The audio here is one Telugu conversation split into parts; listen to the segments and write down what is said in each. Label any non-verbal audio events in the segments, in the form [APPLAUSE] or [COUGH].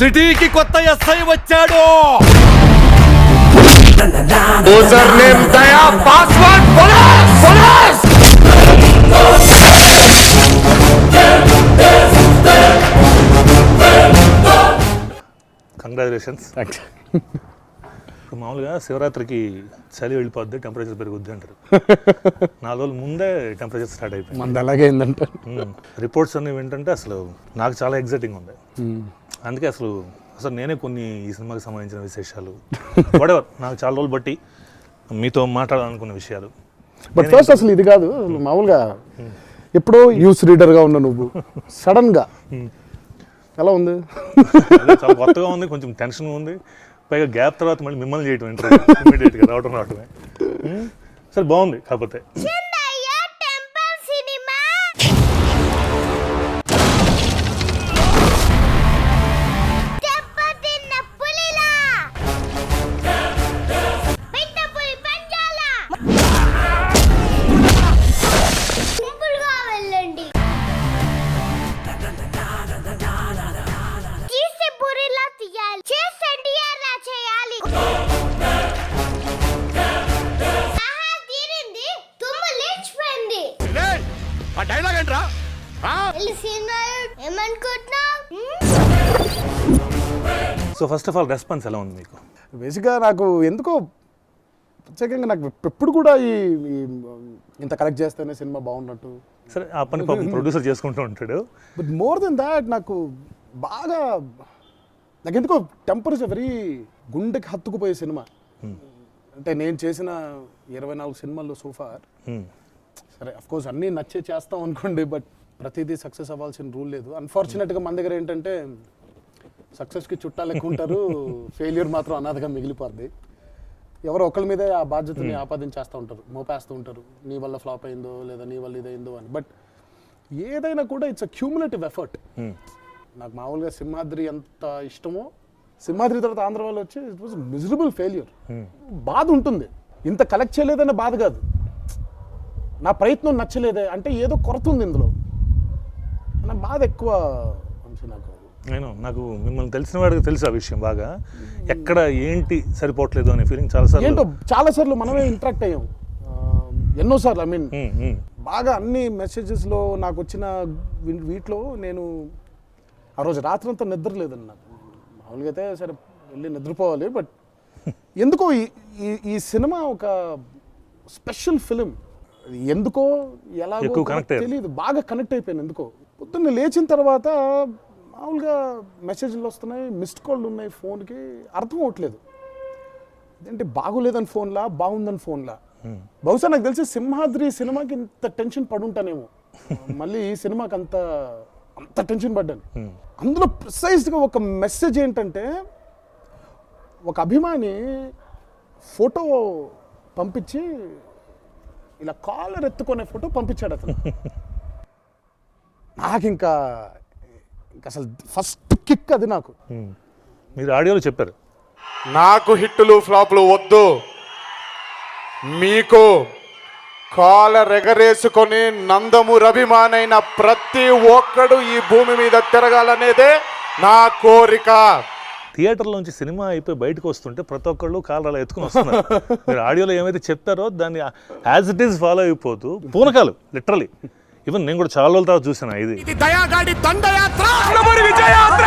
సిటీకి కొత్త ఎస్ఐ వచ్చాడు. User name Daya password police police congratulations ఇప్పుడు మామూలుగా శివరాత్రికి చలి వెళ్ళిపోద్ది టెంపరేచర్ పెరుగుద్ది అంటారు. [LAUGHS] నాలుగు రోజుల ముందే టెంపరేచర్ స్టార్ట్ అయిపోయింది. మనది అలాగే ఏంటంటే రిపోర్ట్స్ అన్ని వింటుంటే అసలు నాకు చాలా ఎగ్జైటింగ్ ఉంది. అందుకే అసలు అసలు నేనే కొన్ని ఈ సినిమాకి సంబంధించిన విశేషాలు. [LAUGHS] Whatever నాకు చాలా రోజులు బట్టి మీతో మాట్లాడాలనుకున్న విషయాలు. బట్ ఫస్ట్ అసలు ఇది కాదు అసలు మామూలుగా ఎప్పుడో న్యూస్ రీడర్గా ఉన్న నువ్వు. [LAUGHS] సడన్గా ఎలా ఉంది? చాలా కొత్తగా ఉంది కొంచెం టెన్షన్ ఉంది. పైగా గ్యాప్ తర్వాత మళ్ళీ మిమ్మల్ని చేయటం ఇంటర్వ్యూ ఇమీడియట్గా రావటం రావటమే. Hmm. సరే బాగుంది కాకపోతే. So first of all response ఎలా ఉంది మీకు? బేసిక్గా నాకు ఎందుకో ప్రత్యేకంగా నాకు ఎప్పుడు కూడా ఈ ఇంత కలెక్ట్ చేస్తేనే సినిమా బాగున్నట్టు. సరే ఆ పని ప్రొడ్యూసర్ [LAUGHS] చేసుకుంటూ ఉంటాడు. బట్ మోర్ దెన్ దాట్ నాకు బాగా నాకు ఎందుకో టెంపరేచర్ వెరీ గుండెకి హత్తుకుపోయే సినిమా. అంటే నేను చేసిన ఇరవై నాలుగు సినిమాల్లో సోఫార్ Hmm. సరే అఫ్ కోర్స్ అన్నీ నచ్చే చేస్తాం అనుకోండి బట్ ప్రతిదీ సక్సెస్ అవ్వాల్సిన రూల్ లేదు. అన్ఫార్చునేట్గా మన దగ్గర ఏంటంటే సక్సెస్కి చుట్టాలు ఎక్కువ ఉంటారు ఫెయిల్యూర్ మాత్రం అనాథగా మిగిలిపోద్ది. ఎవరో ఒకరి మీదే ఆ బాధ్యతని ఆపాదించేస్తూ ఉంటారు మోపేస్తూ ఉంటారు. నీ వల్ల ఫ్లాప్ అయిందో లేదా నీ వల్ల ఇదైందో అని. బట్ ఏదైనా కూడా ఇట్స్ అ క్యూములేటివ్ ఎఫర్ట్. నాకు మామూలుగా సింహాద్రి ఎంత ఇష్టమో సింహాద్రి తర్వాత ఆంధ్ర వాళ్ళు వచ్చి ఇట్ వాజ్ మిజరబుల్ ఫెయిల్యూర్ బాధ ఉంటుంది. ఇంత కలెక్ట్ చేయలేదన్న బాధ కాదు. నా ప్రయత్నం నచ్చలేదే అంటే ఏదో కొరత ఉంది ఇందులో. నా బాధ ఎక్కువ అంశ నాకు. నేను నాకు మిమ్మల్ని తెలిసిన వాడికి తెలుసు ఆ విషయం బాగా. ఎక్కడ ఏంటి సరిపోవట్లేదు అనే ఫీలింగ్ చాలాసార్లు ఏంటో చాలాసార్లు మనమే ఇంటరాక్ట్ అయ్యాం. ఎన్నోసార్లు ఐ మీన్ Hmm, hmm. బాగా అన్ని మెసేజెస్లో నాకు వచ్చిన వీటిలో నేను ఆ రోజు రాత్రంతా నిద్ర లేదండి నాకు. మామూలుగా అయితే సరే వెళ్ళి నిద్రపోవాలి బట్ [LAUGHS] ఎందుకో ఈ- ఈ సినిమా ఒక స్పెషల్ ఫిలిం ఎందుకో ఎలా. తెలియదు బాగా కనెక్ట్ అయిపోయాను ఎందుకో. పొద్దున్న లేచిన తర్వాత మామూలుగా మెసేజ్లు వస్తున్నాయి మిస్డ్ కాల్ ఉన్నాయి ఫోన్కి. అర్థం అవట్లేదు. ఏంటి బాగోలేదని ఫోన్లా బాగుందని ఫోన్లా? బహుశా నాకు తెలిసి సింహాద్రి సినిమాకి ఇంత టెన్షన్ పడుంటానేమో. మళ్ళీ ఈ సినిమాకి అంత అంత టెన్షన్ పడ్డాను. అందులో ప్రిసైజ్గా ఒక మెసేజ్ ఏంటంటే ఒక అభిమాని ఫోటో పంపించి ఇలా కాలర్ ఎత్తుకునే ఫోటో పంపించాడు అతను. [LAUGHS] నాకు ఇంకా అసలు ఫస్ట్ కిక్ అది నాకు. మీరు ఆడియోలో చెప్పారు. నాకు హిట్టులు ఫ్లాపులు వద్దు. మీకు కాలర్ ఎగరేసుకొని నందమూరి అభిమానైన ప్రతి ఒక్కడు ఈ భూమి మీద తిరగాలనేదే నా కోరిక. థియేటర్లోంచి సినిమా అయిపోయి బయటకు వస్తుంటే ప్రతి ఒక్కళ్ళు కాళ్ళు అలా ఎత్తుకుని వస్తున్నారు. [LAUGHS] మీరు ఆడియోలో ఏమైతే చెప్తారో దాన్ని యాజ్ ఇట్ ఈస్ ఫాలో అయిపోతూ పూనకాలు లిటరలీ ఈవెన్ నేను కూడా చాలా రోజుల తర్వాత చూసాను ఇది. ఇది దయాగాడి దండయాత్ర! నందమూరి విజయయాత్ర!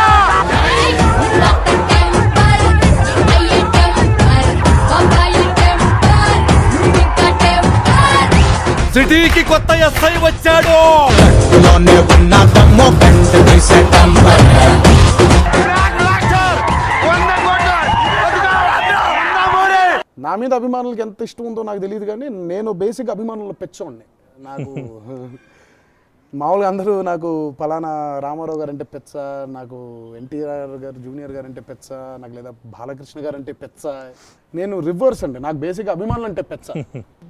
సిటీకి కొత్త ఎస్ఐ వచ్చాడు. నా మీద అభిమానులకి ఎంత ఇష్టం ఉందో నాకు తెలియదు కానీ నేను బేసిక్ అభిమానుల పెచ్చోండి నాకు మామూలుగా అందరూ నాకు ఫలానా రామారావు గారు అంటే పెచ్చ నాకు ఎన్టీఆర్ గారు జూనియర్ గారు అంటే పెచ్చ నాకు లేదా బాలకృష్ణ గారు అంటే పెచ్చ. నేను రివర్స్ అండి. నాకు బేసిక్ అభిమానులు అంటే పెచ్చ.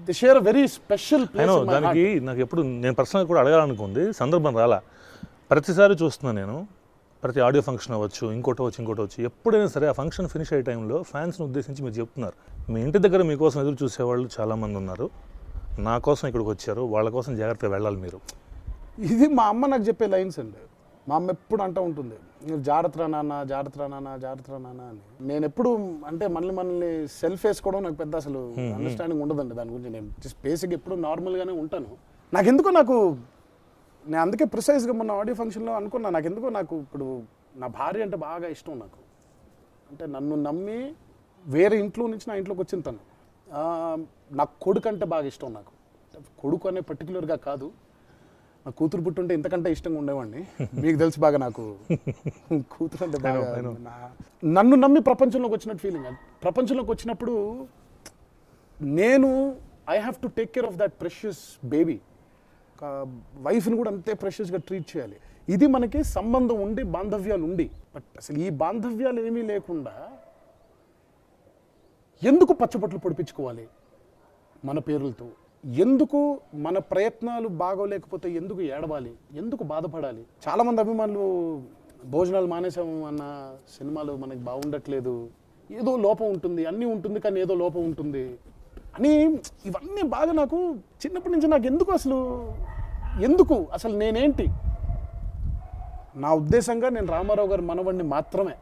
ది షేర్ వెరీ స్పెషల్ దానికి నాకు ఎప్పుడు నేను పర్సనల్ కూడా అడగాలనుకుంది సందర్భం రాలా. ప్రతిసారి చూస్తున్నాను నేను ప్రతి ఆడియో ఫంక్షన్ అవ్వచ్చు ఇంకోటి అవ్వచ్చు ఇంకోటి అవ్వచ్చు ఎప్పుడైనా సరే ఆ ఫంక్షన్ ఫినిష్ అయ్యే టైంలో ఫ్యాన్స్ని ఉద్దేశించి మీరు చెప్తున్నారు. మీ ఇంటి దగ్గర మీకోసం ఎదురు చూసేవాళ్ళు చాలామంది ఉన్నారు. నా కోసం ఇక్కడికి వచ్చారు వాళ్ళ కోసం జాగ్రత్తగా వెళ్ళాలి మీరు. ఇది మా అమ్మ నాకు చెప్పే లైన్స్ అండి. మా అమ్మ ఎప్పుడు అంటూ ఉంటుంది మీరు జాగ్రత్త నాన్న జాగ్రత్త నాన్న జాగ్రత్త నాన్న అని. నేను ఎప్పుడు అంటే మనల్ని మనల్ని సెల్ఫ్ వేసుకోవడం నాకు పెద్ద అసలు అండర్స్టాండింగ్ ఉండదండి దాని గురించి. నేను జస్ట్ బేసిక్ ఎప్పుడు నార్మల్గానే ఉంటాను. నాకు ఎందుకో నాకు నేను అందుకే ప్రిసైజ్గా మొన్న ఆడియో ఫంక్షన్లో అనుకున్నా నాకు ఎందుకో నాకు ఇప్పుడు నా భార్య అంటే బాగా ఇష్టం నాకు. అంటే నన్ను నమ్మి వేరే ఇంట్లో నుంచి నా ఇంట్లోకి వచ్చిన తను. నా కొడుకు అంటే బాగా ఇష్టం నాకు. కొడుకు అనే పర్టికులర్గా కాదు నా కూతురు పుట్టుంటే ఇంతకంటే ఇష్టంగా ఉండేవాడిని. మీకు తెలిసి బాగా నాకు. కూతురు అంటే బాగా నన్ను నమ్మి ప్రపంచంలోకి వచ్చినట్టు ఫీలింగ్ ప్రపంచంలోకి వచ్చినప్పుడు నేను I have to take care of that precious baby వైఫ్ని కూడా అంతే ప్రెషియస్గా ట్రీట్ చేయాలి. ఇది మనకి సంబంధం ఉండి బాంధవ్యాలు ఉండి. బట్ అసలు ఈ బాంధవ్యాలు ఏమీ లేకుండా ఎందుకు పచ్చబొట్లు పొడిపించుకోవాలి? మన పేర్లతో. ఎందుకు మన ప్రయత్నాలు బాగోలేకపోతే ఎందుకు ఏడవాలి? ఎందుకు బాధపడాలి? చాలామంది అభిమానులు భోజనాలు మానేసాము అన్న సినిమాలు మనకి బాగుండట్లేదు. ఏదో లోపం ఉంటుంది అన్నీ ఉంటుంది కానీ ఏదో లోపం ఉంటుంది అని ఇవన్నీ బాగా నాకు చిన్నప్పటి నుంచి నాకు ఎందుకు అసలు ఎందుకు అసలు నేనేంటి? నా ఉద్దేశంగా నేను రామారావు గారి మనవడిని మాత్రమే.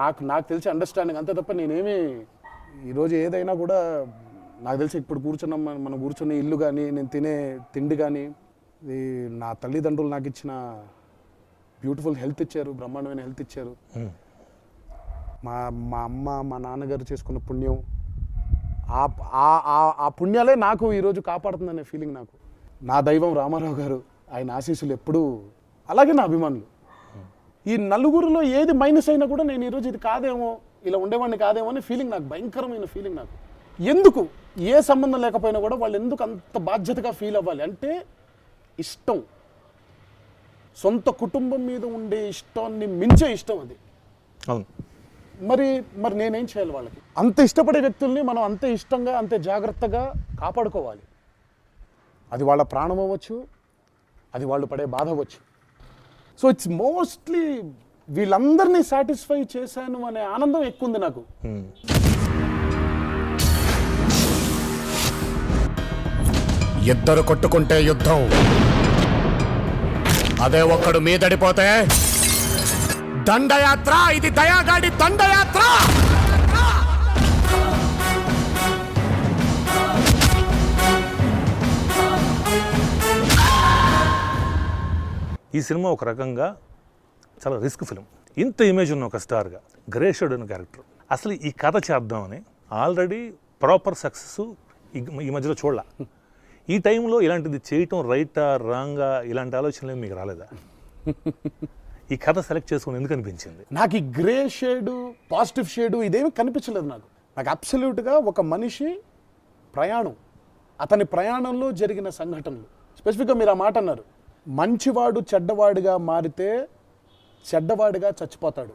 నాకు నాకు తెలిసి అండర్స్టాండింగ్ అంతే తప్ప నేనేమి ఈరోజు ఏదైనా కూడా నాకు తెలిసి ఇప్పుడు కూర్చున్న మన- కూర్చున్న ఇల్లు కానీ నేను తినే తిండి కానీ ఇది నా తల్లిదండ్రులు నాకు ఇచ్చిన బ్యూటిఫుల్ హెల్త్ ఇచ్చారు బ్రహ్మాండమైన హెల్త్ ఇచ్చారు. మా మా అమ్మ మా నాన్నగారు చేసుకున్న పుణ్యం ఆ ఆ- ఆ- ఆ పుణ్యాలే నాకు ఈరోజు కాపాడుతుందనే ఫీలింగ్ నాకు. నా దైవం రామారావు గారు ఆయన ఆశీస్సులు ఎప్పుడూ అలాగే నా అభిమానులు. ఈ నలుగురిలో ఏది మైనస్ అయినా కూడా నేను ఈరోజు ఇది కాదేమో ఇలా ఉండేవాడిని కాదేమో అనే ఫీలింగ్ నాకు భయంకరమైన ఫీలింగ్ నాకు. ఎందుకు? ఏ సంబంధం లేకపోయినా కూడా వాళ్ళు ఎందుకు అంత బాధ్యతగా ఫీల్ అవ్వాలి? అంటే ఇష్టం. సొంత కుటుంబం మీద ఉండే ఇష్టాన్ని మించే ఇష్టం అది. అవును. మరి మరి నేనేం చేయాలి వాళ్ళకి? అంత ఇష్టపడే వ్యక్తుల్ని మనం అంతే ఇష్టంగా అంతే జాగ్రత్తగా కాపాడుకోవాలి. అది వాళ్ళ ప్రాణం అవ్వచ్చు అది వాళ్ళు పడే బాధ అవ్వచ్చు. సో ఇట్స్ మోస్ట్లీ వీళ్ళందరినీ సాటిస్ఫై చేశాను అనే ఆనందం ఎక్కువ ఉంది నాకు. ఇద్దరు కొట్టుకుంటే యుద్ధం. అదే ఒక్కడు మీదడిపోతే దండయాత్ర ఇది దయాగాడి దండయాత్ర! ఈ సినిమా ఒక రకంగా చాలా రిస్క్ ఫిలిం. ఇంత ఇమేజ్ ఉన్న ఒక స్టార్గా గ్రేషుడ్ అనే క్యారెక్టర్. అసలు ఈ కథ చేద్దామని ఆల్రెడీ ప్రాపర్ సక్సెస్ ఈ మధ్యలో చూడాల. ఈ టైంలో ఇలాంటిది చేయటం రైటా రాంగా ఇలాంటి ఆలోచనలు మీకు రాలేదా? [LAUGHS] ఈ కథ సెలెక్ట్ చేసుకుని ఎందుకు అనిపించింది? నాకు ఈ గ్రే షేడు పాజిటివ్ షేడు ఇదేమి కనిపించలేదు నాకు. నాకు అబ్సల్యూట్గా ఒక మనిషి ప్రయాణం అతని ప్రయాణంలో జరిగిన సంఘటనలు. స్పెసిఫిక్గా మీరు ఆ మాట అన్నారు. మంచివాడు చెడ్డవాడిగా మారితే చెడ్డవాడిగా చచ్చిపోతాడు.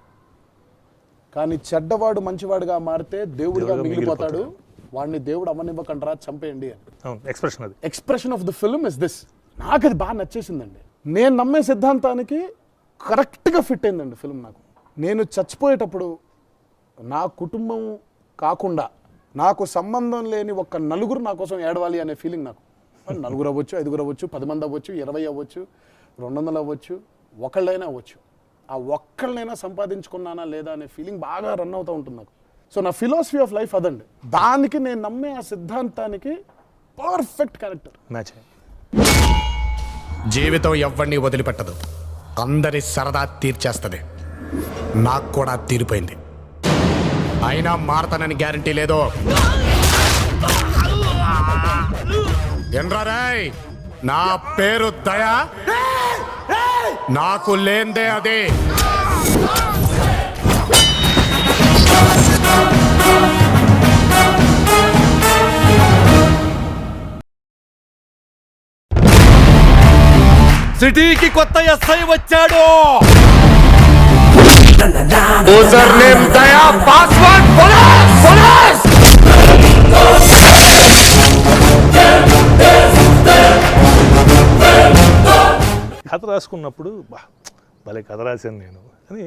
కానీ చెడ్డవాడు మంచివాడిగా మారితే దేవుడిగా దేవుడిగా మిగిలిపోతాడు. వాడిని దేవుడు అమ్మనివ్వకండ్రా చంపేయండి అని. ఎక్స్ప్రెషన్ అది. Expression of the film is this నాకు అది బాగా నచ్చేసిందండి. నేను నమ్మే సిద్ధాంతానికి కరెక్ట్గా ఫిట్ అయిందండి ఫిల్మ్ నాకు. నేను చచ్చిపోయేటప్పుడు నా కుటుంబం కాకుండా నాకు సంబంధం లేని ఒక్క నలుగురు నా కోసం ఏడవాలి అనే ఫీలింగ్ నాకు. నలుగురు అవ్వచ్చు ఐదుగురు అవ్వచ్చు పది మంది అవ్వచ్చు ఇరవై అవ్వచ్చు రెండు వందలు అవ్వచ్చు ఒకళ్ళైనా అవ్వచ్చు. ఆ ఒక్కళ్ళనైనా సంపాదించుకున్నానా లేదా అనే ఫీలింగ్ బాగా రన్ అవుతూ ఉంటుంది నాకు. సో నా ఫిలాసఫీ ఆఫ్ లైఫ్ అదండి. దానికి నేను నమ్మే ఆ సిద్ధాంతానికి పర్ఫెక్ట్ క్యారెక్టర్ మ్యాచ్ జీవితం ఎవరిని వదిలిపెట్టదు. అందరి సరదా తీర్చేస్తుంది. నాకు కూడా తీరిపోయింది. అయినా మారతానని గ్యారంటీ లేదో. ఎండ్రారాయ్ నా పేరు దయా. నాకు లేందే అదే. సిటీకి కొత్త ఎస్ఐ వచ్చాడు. User name Daya password police police కథ రాసుకున్నప్పుడు బా భలే కథ రాశాను నేను అని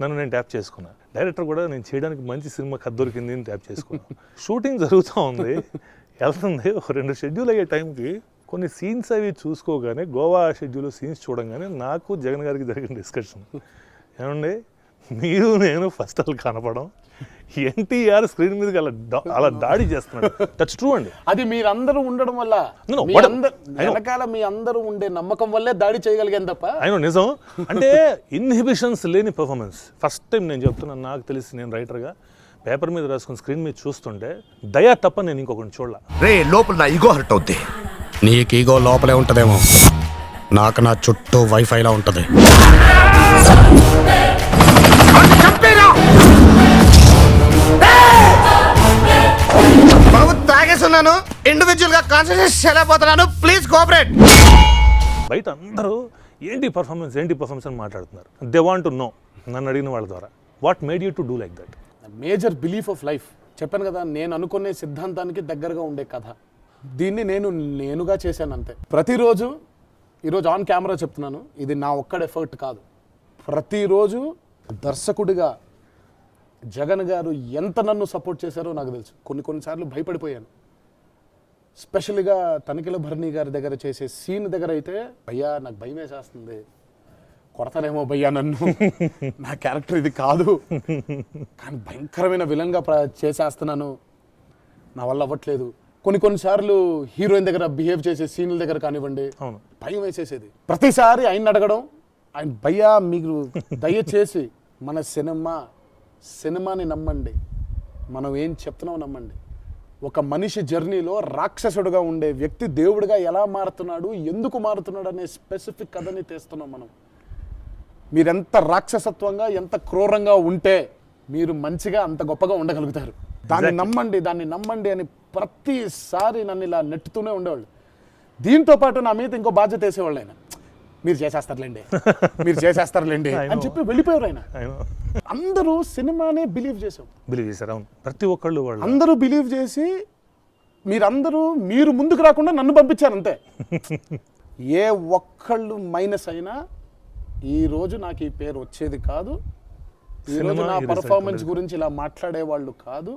నన్ను నేను ట్యాప్ చేసుకున్నా. డైరెక్టర్ కూడా నేను చేయడానికి మంచి సినిమా కథ దొరికింది అని ట్యాప్ చేసుకున్నాను షూటింగ్ [LAUGHS] జరుగుతూ ఉంది. వెళ్తుంది. ఒక రెండు షెడ్యూల్ అయ్యే టైంకి కొన్ని సీన్స్ అవి చూసుకోగానే గోవా షెడ్యూల్ సీన్స్ చూడంగానే నాకు జగన్ గారికి జరిగిన డిస్కషన్ ఏమండి? మీరు నేను ఫస్ట్ అసలు కనపడం. ఎన్టీఆర్ స్క్రీన్ మీదకి అలా అలా దాడి చేస్తున్నాడు. దట్స్ ట్రూ అండి. అది మీరందరూ ఉండడం వల్ల. వెనకాల మీ అందరూ ఉండే నమ్మకం వల్లే దాడి చేయగలిగాను తప్ప. అయినా నిజం. అంటే ఇన్హిబిషన్స్ లేని పర్ఫార్మెన్స్ ఫస్ట్ టైం నేను చెప్తున్నాను నాకు తెలిసి నేను రైటర్గా పేపర్ మీద రాసుకుని స్క్రీన్ మీద చూస్తుంటే దయా తప్ప నేను ఇంకొకటి చూడాల. రే లోపల నా ఇగో హర్ట్ అవుద్ది. నీకు ఈగో లోపలే ఉంటదేమో. నాకు నా చుట్టూ వైఫైలా ఉంటది. బాబు తాగేస్తున్నాను. ఇండివిజువల్గా కాన్సన్ట్రేట్ చేయలేకపోతున్నాను. ప్లీజ్ కోఆపరేట్ బయట అందరూ ఏంటి పర్ఫార్మెన్స్ ఏంటి పర్ఫార్మెన్స్ అని మాట్లాడుతున్నారు. దే వాంట్ టు నో నన్ను అడిగిన వాళ్ళ ద్వారా. What made you to do like that major belief of life చెప్పాను కదా నేను అనుకునే సిద్ధాంతానికి దగ్గరగా ఉండే కథ. దీన్ని నేను నేనుగా చేశాను అంతే ప్రతిరోజు ఈరోజు ఆన్ కెమెరా చెప్తున్నాను ఇది నా ఒక్కడ ఎఫర్ట్ కాదు. ప్రతిరోజు దర్శకుడిగా జగన్ గారు ఎంత నన్ను సపోర్ట్ చేశారో నాకు తెలుసు. కొన్ని కొన్నిసార్లు భయపడిపోయాను. స్పెషల్గా తనిఖీల భరణి గారి దగ్గర చేసే సీన్ దగ్గర అయితే భయ్యా నాకు భయం వేసేస్తుంది. కొడతానేమో భయ్యా నన్ను. నా క్యారెక్టర్ ఇది కాదు. కానీ భయంకరమైన విలన్గా చేసేస్తున్నాను. నా వల్ల అవ్వట్లేదు. కొన్ని కొన్నిసార్లు హీరోయిన్ దగ్గర బిహేవ్ చేసే సీన్ల దగ్గర కానివ్వండి అవును. భయం వేసేసేది. ప్రతిసారి ఆయన అడగడం ఆయన భయ్యా మీరు దయచేసి మన సినిమా సినిమాని నమ్మండి. మనం ఏం చెప్తున్నాం నమ్మండి. ఒక మనిషి జర్నీలో రాక్షసుడుగా ఉండే వ్యక్తి దేవుడిగా ఎలా మారుతున్నాడు ఎందుకు మారుతున్నాడు అనే స్పెసిఫిక్ కథని తీస్తున్నాం మనం. మీరెంత రాక్షసత్వంగా ఎంత క్రూరంగా ఉంటే మీరు మంచిగా అంత గొప్పగా ఉండగలుగుతారు. దాన్ని నమ్మండి దాన్ని నమ్మండి అని ప్రతిసారి నన్ను ఇలా నెట్టుతూనే ఉండేవాళ్ళు. దీంతో పాటు నా మీద ఇంకో బాధ్యత వేసేవాళ్ళు ఆయన. మీరు చేసేస్తారులేండి. [LAUGHS] మీరు చేసేస్తారులేండి అని చెప్పి వెళ్ళిపోయారు ఆయన. అందరూ సినిమానే బిలీవ్ చేసాం బిలీవ్ చేశారు అవును. ప్రతి ఒక్కళ్ళు వాళ్ళు. అందరూ బిలీవ్ చేసి మీరందరూ మీరు ముందుకు రాకుండా నన్ను పంపించారు అంతే. [LAUGHS] ఏ ఒక్కళ్ళు మైనస్ అయినా ఈ రోజు నాకు ఈ పేరు వచ్చేది కాదు. ఈ రోజు సినిమా నా పర్ఫార్మెన్స్. గురించి ఇలా మాట్లాడే వాళ్ళు కాదు.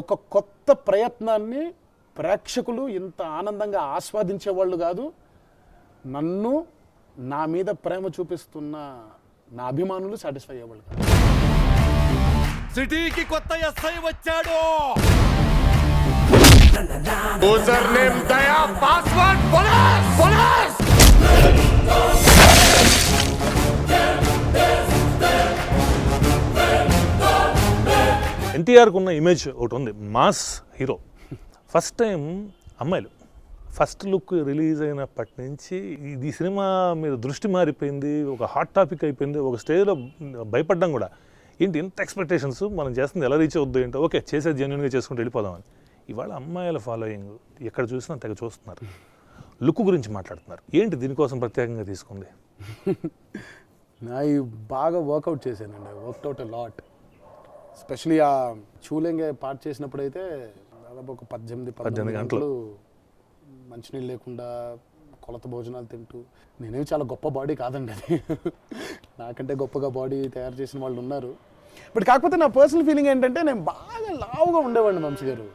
ఒక కొత్త ప్రయత్నాన్ని ప్రేక్షకులు ఇంత ఆనందంగా ఆస్వాదించే వాళ్ళు కాదు. నన్ను నా మీద ప్రేమ చూపిస్తున్న నా అభిమానులు సాటిస్ఫై అయ్యేవాళ్ళు కాదు. సిటీకి కొత్త ఎస్ఐ వచ్చాడు. User name Daya password police police ఎన్టీఆర్కు ఉన్న ఇమేజ్ ఒకటి ఉంది మాస్ హీరో. ఫస్ట్ టైం అమ్మాయిలు. ఫస్ట్ లుక్ రిలీజ్ అయినప్పటి నుంచి ఇది సినిమా మీద దృష్టి మారిపోయింది ఒక హాట్ టాపిక్ అయిపోయింది ఒక స్టేజ్లో భయపడ్డం కూడా. ఏంటి ఇంత ఎక్స్పెక్టేషన్స్ మనం చేస్తుంది ఎలా రీచ్ అవుద్దు ఏంటో. ఓకే చేసేది జెన్యున్గా చేసుకుంటూ వెళ్ళిపోదామని ఇవాళ అమ్మాయిల ఫాలోయింగ్ ఎక్కడ చూసినా తెగ చూస్తున్నారు. లుక్ గురించి మాట్లాడుతున్నారు. ఏంటి దీనికోసం ప్రత్యేకంగా తీసుకుంది? [LAUGHS] నా ఈ బాగా వర్కౌట్ చేశానండి. వర్క్అవుట్ లాట్ ఎస్పెషలీ ఆ చూలెంగే పార్ట్ చేసినప్పుడు అయితే దాదాపు ఒక పద్దెనిమిది పద్దెనిమిది గంటలు. మంచినీళ్ళు లేకుండా కొలత భోజనాలు తింటూ నేనేమి చాలా గొప్ప బాడీ కాదండి అది. నాకంటే గొప్పగా బాడీ తయారు చేసిన వాళ్ళు ఉన్నారు. బట్ కాకపోతే నా పర్సనల్ ఫీలింగ్ ఏంటంటే నేను బాగా లావుగా ఉండేవాడిని వంశీ గారు.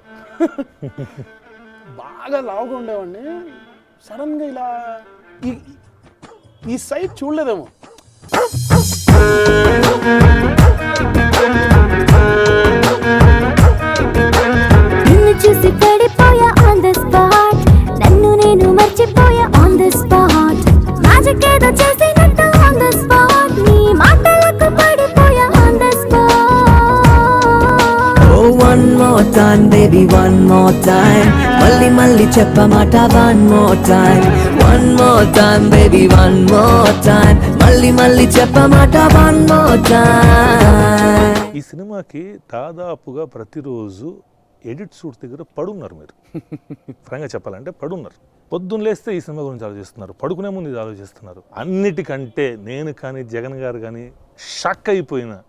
బాగా లావుగా ఉండేవాడిని. సడన్గా ఇలా ఈ ఈ సైడ్ చూడలేదేమో. నిన్ను చూసి పడిపోయా ఆన్ ద స్పాట్ నన్ను నేను మర్చిపోయా ఆన్ ద స్పాట్ మ్యాజిక్ ఏదో చేసినట్టు ఆన్ ద స్పాట్ నీ మాటలకు పడిపోయా on the spot one more time, baby, one more time. మళ్ళీ మళ్ళీ చెప్పమాట one more time one more time baby one more time మళ్ళీ మళ్ళీ చెప్పమాట వన్ more టైం ఈ సినిమాకి దాదాపుగా ప్రతిరోజు ఎడిట్ షూట్ దగ్గర పడున్నారు మీరు. [LAUGHS] ఫ్రాంక్గా చెప్పాలంటే పడున్నారు. పొద్దున్న లేస్తే ఈ సినిమా గురించి ఆలోచిస్తున్నారు. పడుకునే ముందు ఇది ఆలోచిస్తున్నారు. అన్నిటికంటే నేను కానీ జగన్ గారు కానీ షాక్ అయిపోయిన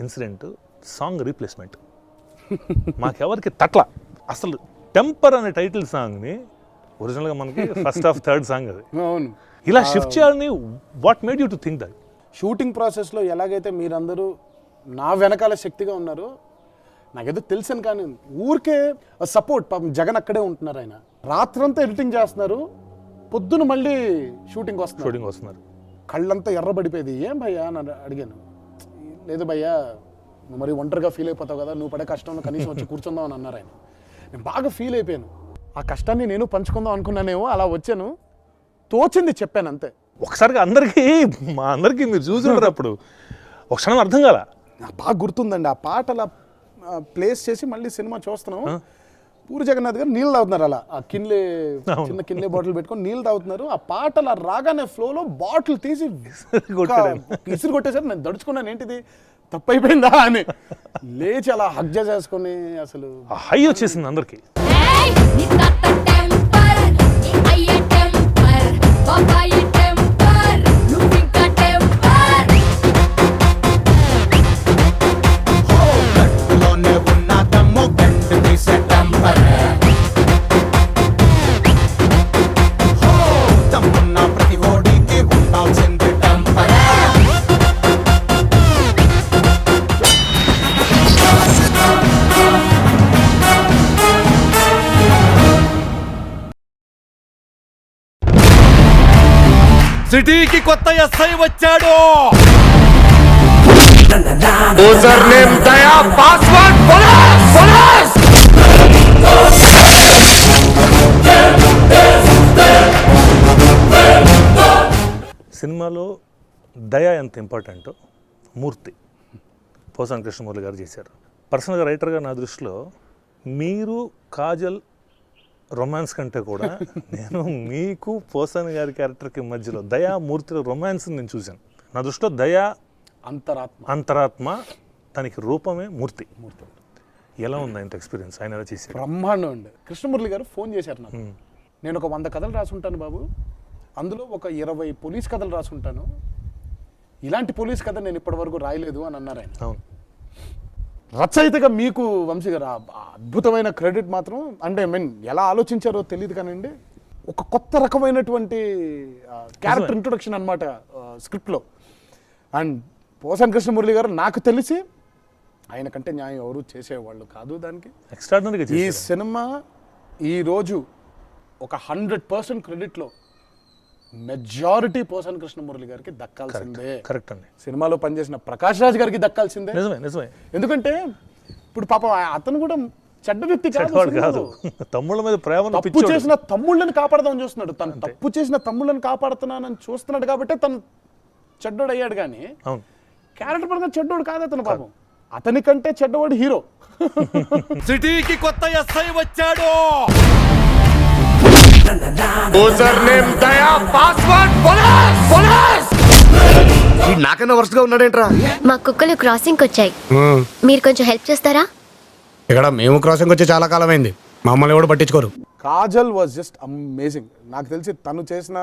ఇన్సిడెంట్ సాంగ్ రీప్లేస్మెంట్. [LAUGHS] మాకెవరికి తట్ల. అసలు టెంపర్ అనే టైటిల్ సాంగ్ని ఒరిజినల్గా మనకి ఫస్ట్ ఆఫ్ థర్డ్ సాంగ్ అది. అవును. ఇలా షిఫ్ట్ చేయాలని what made you to think that? Shooting ప్రాసెస్లో ఎలాగైతే మీరందరూ నా వెనకాల శక్తిగా ఉన్నారో. నాకేదో తెలుసాను కానీ ఊరికే సపోర్ట్ పాపం జగన్ అక్కడే ఉంటున్నారు ఆయన. రాత్రంతా ఎడిటింగ్ చేస్తున్నారు. పొద్దున మళ్ళీ షూటింగ్ వస్తున్నారు. షూటింగ్ వస్తున్నారు. కళ్ళంతా ఎర్రబడిపోయేది. ఏం భయ్యా? అని అడిగాను. లేదు భయ్యా నువ్వు మరి ఒంటరిగా ఫీల్ అయిపోతావు కదా నువ్వు పడే కష్టంలో కనీసం వచ్చి కూర్చుందాం అని అన్నారు ఆయన. నేను బాగా ఫీల్ అయిపోయాను. ఆ కష్టాన్ని నేను పంచుకుందాం అనుకున్నానేమో అలా వచ్చాను. తోచింది చెప్పాను అంతే. ఒకసారిగా అందరికీ మా అందరికీ మీరు చూసుంటారు అప్పుడు. ఒక క్షణం అర్థం కాల. నాకు బాగా గుర్తుందండి. ఆ పాట అలా ప్లేస్ చేసి మళ్ళీ సినిమా చూస్తున్నాం. పూరి జగన్నాథ్ గారు నీళ్ళు తాగుతున్నారు అలా. ఆ కిన్లే చిన్న కిన్లే బాటిల్ పెట్టుకొని నీళ్ళు తాగుతున్నారు. ఆ పాట అలా రాగానే ఫ్లోలో బాటిల్ తీసి ఇసురు కొట్టేసారు నేను దడుచుకున్నాను ఏంటిది? తప్పైపోయిందా అని లేచి అలా హగ్ చేసుకొని అసలు హై వచ్చేసింది అందరికీ. బాబాయి సిటీకి కొత్త ఎస్ఐ వచ్చాడు. User name Daya password police police సినిమాలో దయ ఎంత ఇంపార్టెంటో మూర్తి పోసాని కృష్ణమూర్తి గారు చేశారు. పర్సనల్గా రైటర్గా నా దృష్టిలో మీరు కాజల్ రొమాన్స్ కంటే కూడా నేను మీకు పోసాని గారి క్యారెక్టర్కి మధ్యలో దయా మూర్తిలో రొమాన్స్ నేను చూశాను. నా దృష్టిలో దయా అంతరాత్మ. అంతరాత్మ తనకి రూపమే మూర్తి. ఎలా ఉంది ఇంత ఎక్స్పీరియన్స్ ఆయన ఎలా చేశారు బ్రహ్మాండం అండి. కృష్ణమురళి గారు ఫోన్ చేశారు నాకు. నేను ఒక వంద కథలు రాసుంటాను బాబు. అందులో ఒక ఇరవై పోలీస్ కథలు రాసుంటాను. ఇలాంటి పోలీస్ కథ నేను ఇప్పటివరకు రాయలేదు అని అన్నారు ఆయన. అవును. రచయితగా మీకు వంశీ గారు అద్భుతమైన క్రెడిట్ మాత్రం అంటే ఐ మీన్ ఎలా ఆలోచించారో తెలియదు కానివ్వండి ఒక కొత్త రకమైనటువంటి క్యారెక్టర్ ఇంట్రొడక్షన్ అనమాట స్క్రిప్ట్లో అండ్ పోసాన్ కృష్ణమురళి గారు నాకు తెలిసి ఆయన కంటే న్యాయం ఎవరు చేసేవాళ్ళు కాదు దానికి. ఎక్స్ట్రాడినరీగా ఈ సినిమా ఈరోజు ఒక హండ్రెడ్ పర్సెంట్ క్రెడిట్లో మెజారిటీ పోసాన్ కృష్ణమురళి గారికి దక్కాల్సిందే. కరెక్ట్. అండి. సినిమాలో పనిచేసిన ప్రకాష్ రాజ్ గారికి దక్కాల్సిందే. నిజమే నిజమే. ఎందుకంటే ఇప్పుడు పాపం అతను కూడా చెడ్డ వ్యక్తి కాదు చెడ్డవాడు కాదు. సినిమాలో. తమ్ముళ్ళ మీద ప్రేమను తప్పు చేసిన తమ్ముళ్ళని కాపాడదామని చూస్తున్నాడు. తను తప్పు చేసిన తమ్ముళ్ళని కాపాడుతున్నానని చూస్తున్నాడు కాబట్టి తను చెడ్డోడు అయ్యాడు కానీ అవును. క్యారెక్టర్ పరంగా చెడ్డోడు కాదు అతను పాపం. అతని కంటే చెడ్డవాడు హీరో. [LAUGHS] సిటీకి కొత్త ఎస్ఐ వచ్చాడు. User name Daya password police police ఈ నాకన్నా వరుసగా ఉన్నాడేంట్రా? మా కుక్కలు క్రాసింగ్కి వచ్చాయి మీరు కొంచెం హెల్ప్ చేస్తారా? ఇక్కడ మేము క్రాసింగ్ వచ్చి చాలా కాలం అయింది మమ్మల్ని కూడా పట్టించుకోరు. కాజల్ వాజ్ జస్ట్ అమేజింగ్ నాకు తెలిసి తను చేసిన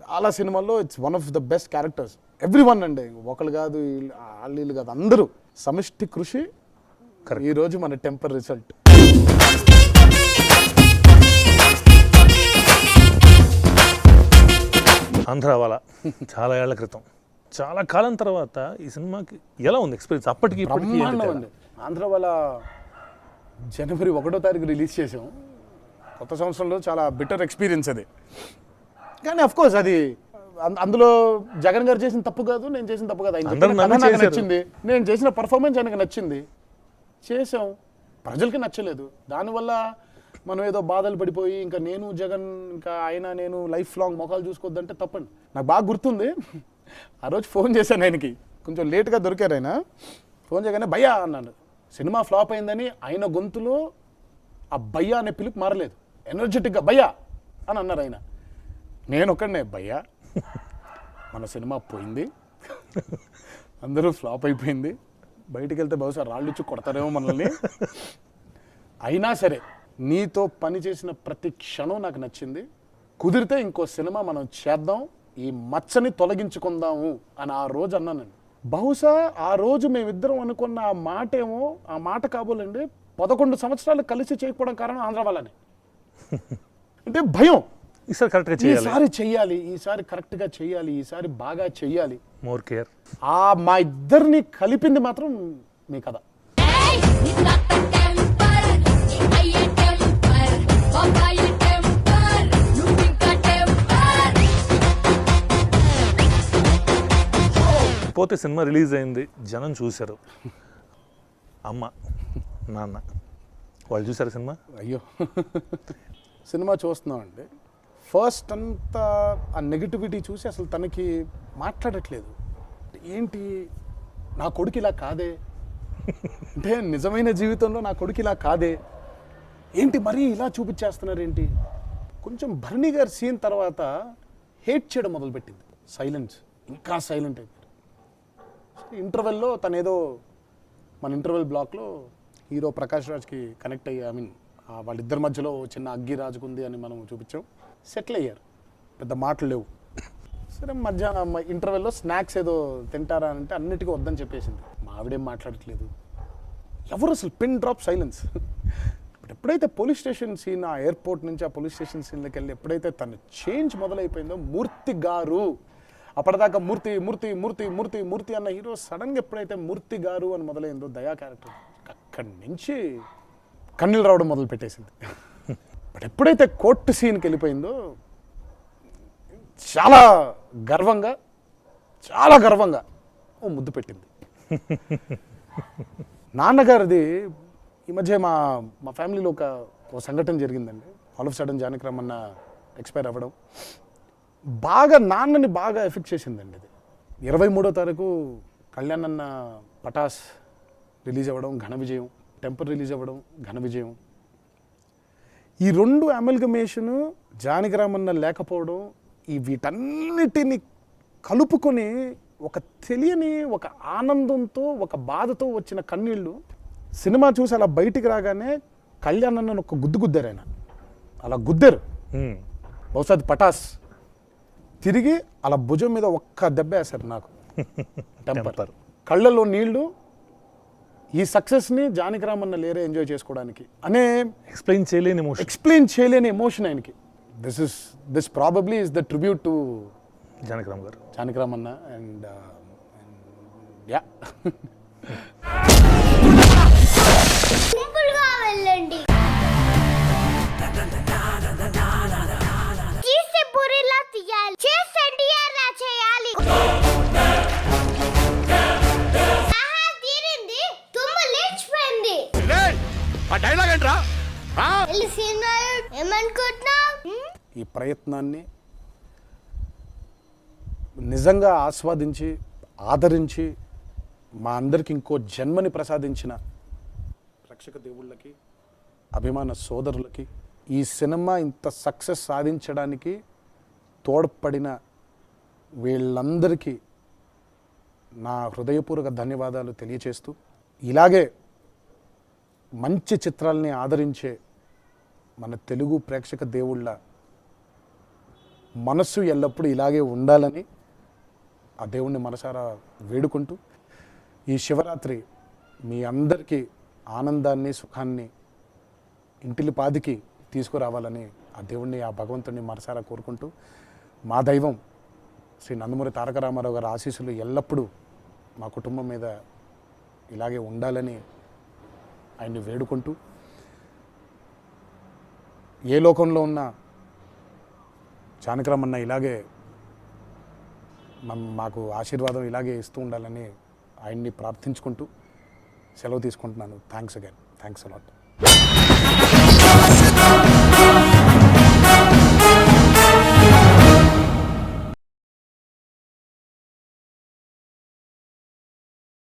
చాలా సినిమాల్లో it's one of the best characters every one అండి. ఒకళ్ళు కాదు వీళ్ళు- వాళ్ళు కాదు అందరూ. సమిష్టి కృషి ఈ రోజు మన టెంపర్ రిజల్ట్ ఆంధ్రావాల. చాలా ఏళ్ళ క్రితం. చాలా కాలం తర్వాత ఈ సినిమాకి ఎలా ఉంది ఎక్స్పీరియన్స్? అప్పటికి ఇప్పటికి ఆంధ్ర వాళ్ళ జనవరి ఒకటో తారీఖు రిలీజ్ చేసాం కొత్త సంవత్సరంలో చాలా బెటర్ ఎక్స్పీరియన్స్ అది. కానీ అఫ్ కోర్స్ అది అందులో జగన్ గారు చేసిన తప్పు కాదు నేను చేసిన తప్పు కాదు. ఆయన. నచ్చింది. నేను చేసిన పర్ఫార్మెన్స్ ఆయనకు నచ్చింది. చేసాం ప్రజలకి నచ్చలేదు. దానివల్ల మనం ఏదో బాధలు పడిపోయి ఇంకా నేను జగన్ ఇంకా ఆయన నేను లైఫ్ లాంగ్ మొఖాలు చూసుకోవద్దంటే తప్పండి. నాకు బాగా గుర్తుంది. ఆ రోజు ఫోన్ చేశాను ఆయనకి. కొంచెం లేట్గా దొరికారు ఆయన. ఫోన్ చేయగానే భయ్యా అన్నాను సినిమా ఫ్లాప్ అయిందని ఆయన గొంతులో ఆ భయ్యా అనే పిలుపు మారలేదు. ఎనర్జెటిక్గా భయ్యా అని అన్నారు ఆయన. నేను ఒక్కడనే భయ్యా. మన సినిమా పోయింది. అందరూ ఫ్లాప్ అయిపోయింది. బయటికి వెళ్తే బహుశా రాళ్ళు ఇచ్చి కొడతారేమో మనల్ని. అయినా సరే నీతో పని చేసిన ప్రతి క్షణం నాకు నచ్చింది. కుదిరితే ఇంకో సినిమా మనం చేద్దాం. ఈ మచ్చని తొలగించుకుందాము అని ఆ రోజు అన్నానండి బహుశా ఆ రోజు మేమిద్దరం అనుకున్న ఆ మాట ఏమో ఆ మాట కాబోలండి పదకొండు సంవత్సరాలు కలిసి చేయకపోవడం కారణం ఆంధ్ర వాళ్ళని. [LAUGHS] అంటే భయం. ఈసారి కరెక్ట్గా చేయాలి. ఈసారి చెయ్యాలి ఈసారి కరెక్ట్గా చెయ్యాలి ఈసారి బాగా చెయ్యాలి మోర్ కేర్. ఆ మా ఇద్దరిని కలిపింది మాత్రం మీ కథ. పోతే సినిమా రిలీజ్ అయింది జనం చూశారు. అమ్మ నాన్న వాళ్ళు చూసారు సినిమా? అయ్యో. సినిమా చూస్తున్నామండి. ఫస్ట్ అంతా ఆ నెగిటివిటీ చూసి అసలు తనకి మాట్లాడట్లేదు. ఏంటి నా కొడుకు ఇలా కాదే? అంటే నిజమైన జీవితంలో నా కొడుకు ఇలా కాదే? ఏంటి మరీ ఇలా చూపించేస్తున్నారు ఏంటి కొంచెం భరణి గారి సీన్ తర్వాత హేట్ చేయడం మొదలుపెట్టింది. సైలెన్స్. ఇంకా సైలెంట్ అయిపోయారు ఇంటర్వెల్లో తను ఏదో మన ఇంటర్వెల్ బ్లాక్లో హీరో ప్రకాష్ రాజ్కి కనెక్ట్ అయ్యి ఐ మీన్ వాళ్ళిద్దరి మధ్యలో చిన్న అగ్గి రాజుకుంది అని మనం చూపించాం. సెటిల్ అయ్యారు. పెద్ద మాటలు లేవు. సరే మధ్యాహ్నం ఇంటర్వెల్లో స్నాక్స్ ఏదో తింటారా అంటే అన్నిటికీ వద్దని చెప్పేసింది. మావిడేం మాట్లాడట్లేదు. ఎవరు అసలు పిన్ డ్రాప్ సైలెన్స్? ఇప్పుడు ఎప్పుడైతే పోలీస్ స్టేషన్ సీన్ ఆ ఎయిర్పోర్ట్ నుంచి ఆ పోలీస్ స్టేషన్ సీన్లోకి వెళ్ళి ఎప్పుడైతే తన చేంజ్ మొదలైపోయిందో మూర్తి గారు అప్పటిదాకా మూర్తి మూర్తి మూర్తి మూర్తి మూర్తి అన్న హీరో సడన్గా ఎప్పుడైతే మూర్తి గారు అని మొదలైందో దయా క్యారెక్టర్ అక్కడి నుంచి కన్నీళ్ళు రావడం మొదలు పెట్టేసింది. బట్ ఎప్పుడైతే కోర్టు సీన్కి వెళ్ళిపోయిందో చాలా గర్వంగా చాలా గర్వంగా ఓ ముద్దు పెట్టింది. నాన్నగారిది ఈ మధ్య మా మా ఫ్యామిలీలో ఒక సంఘటన జరిగిందండి. ఆల్ ఆఫ్ సడన్ జానకిరామ్ అన్న ఎక్స్పైర్ అవ్వడం. బాగా నాన్నని బాగా ఎఫెక్ట్ చేసిందండి అది. ఇరవై మూడో తారీఖు కళ్యాణ్ అన్న పటాస్ రిలీజ్ అవ్వడం ఘన విజయం టెంపర్ రిలీజ్ అవ్వడం ఘన విజయం. ఈ రెండు అమల్గమేషన్ జానకిరామన్న లేకపోవడం ఈ వీటన్నిటిని కలుపుకొని ఒక తెలియని ఒక ఆనందంతో ఒక బాధతో వచ్చిన కన్నీళ్ళు సినిమా చూసి అలా బయటికి రాగానే కళ్యాణ్ అన్నను ఒక గుద్దు గుద్దారు ఆయన. అలా గుద్దారు. బహుశా పటాస్. తిరిగి అలా భుజం మీద ఒక్క దెబ్బ వేశారు నాకు. [LAUGHS] టెంపర్. కళ్ళల్లో నీళ్ళు ఈ సక్సెస్ని జానకిరామన్న లేరే ఎంజాయ్ చేసుకోవడానికి. అనే ఎక్స్ప్లెయిన్ చేయలేని ఎమోషన్ ఎక్స్ప్లెయిన్ చేయలేని ఎమోషన్ ఆయనకి. This is this probably is the tribute to Janakiram garu. జానకిరామన్న and yeah సింపుల్గా వెళ్ళండి. పూరిలా తీయాలి. చేస్తే ఎన్టీఆర్ లా చేయాలి. ఆహా, తీరింది. తుమ్ము లేచిపోయింది. ఆ డైలాగ్ ఏంట్రా? ఆ? వెళ్ళి సినిమాలు ఏమనుకుంటున్నావు? ఈ ప్రయత్నాన్ని నిజంగా ఆస్వాదించి ఆదరించి మా అందరికి ఇంకో జన్మని ప్రసాదించిన రక్షక దేవుళ్ళకి అభిమాన సోదరులకి ఈ సినిమా ఇంత సక్సెస్ సాధించడానికి తోడ్పడిన వీళ్ళందరికీ నా హృదయపూర్వక ధన్యవాదాలు తెలియచేస్తూ ఇలాగే మంచి చిత్రాల్ని ఆదరించే మన తెలుగు ప్రేక్షక దేవుళ్ళ మనస్సు ఎల్లప్పుడూ ఇలాగే ఉండాలని ఆ దేవుణ్ణి మనసారా వేడుకుంటూ ఈ శివరాత్రి మీ అందరికీ ఆనందాన్ని సుఖాన్ని ఇంటిలి పాదికి తీసుకురావాలని ఆ దేవుణ్ణి ఆ భగవంతుడిని మనసారా కోరుకుంటూ మా దైవం శ్రీ నందమూరి తారక రామారావు గారి ఆశీస్సులు ఎల్లప్పుడూ మా కుటుంబం మీద ఇలాగే ఉండాలని ఆయన్ని వేడుకుంటూ ఏ లోకంలో ఉన్న జానకరామన్న ఇలాగే మాకు ఆశీర్వాదం ఇలాగే ఇస్తూ ఉండాలని ఆయన్ని ప్రార్థించుకుంటూ సెలవు తీసుకుంటున్నాను. Thanks again thanks a lot